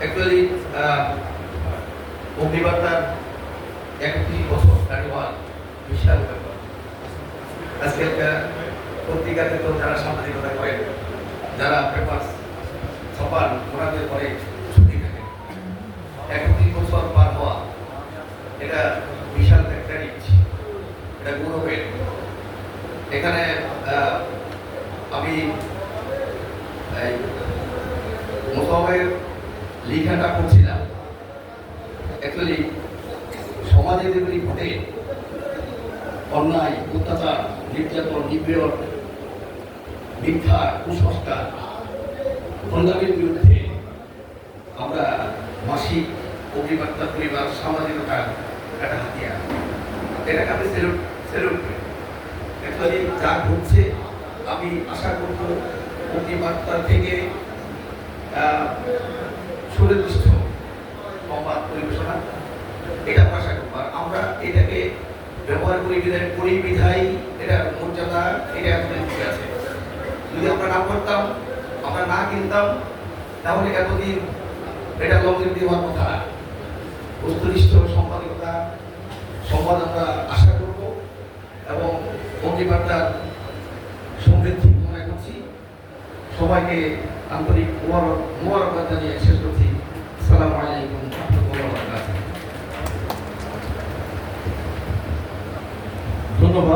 Actually অগ্নিবার্তার একত্রিশ বছর কাটি হওয়া বিশাল ব্যাপার। আজকে একটা পত্রিকাতে তো যারা সাংবাদিকতা করেন, যারা পেপার ছাপান ওনাদের পরে ছুটি থাকে। একত্রিশ বছর পার হওয়া, এটা বিশাল একটা রিচ এটা গৌরবের। এখানে আমি লেখাটা করছিলাম। অ্যাকচুয়ালি সমাজে যেগুলি ঘটে, অন্যায়, অত্যাচার, নির্যাতন, নিপীড়ন, মিথ্যা, কুসংস্কার প্রদানের বিরুদ্ধে আমরা মাসিক, অভিবার্তা, পরিবার সামাজিকতার একটা হাতিয়ার। করি। অ্যাকচুয়ালি যা ঘটছে, আমি আশা করব অগ্নিবার্তা থেকে সুনির্দিষ্ট সংবাদ পরিবেশনা এটা করব আর আমরা এটাকে ব্যবহার করি বিধায় করি বিধায় এটা মর্যাদা, এটা এতদিন ঠিক আছে। যদি আমরা না করতাম, আমরা না কিনতাম, তাহলে এতদিন এটা লগ্নি হওয়ার কথা। বস্তুনিষ্ঠ সম্পাদকতা সংবাদ আমরা আশা করব এবং অগ্নিবার্তার সমৃদ্ধি সবাইকে আন্তরিক মোবারক মোবারকবাদ জানিয়ে শেষ করছি। সালাম আলাইকুম।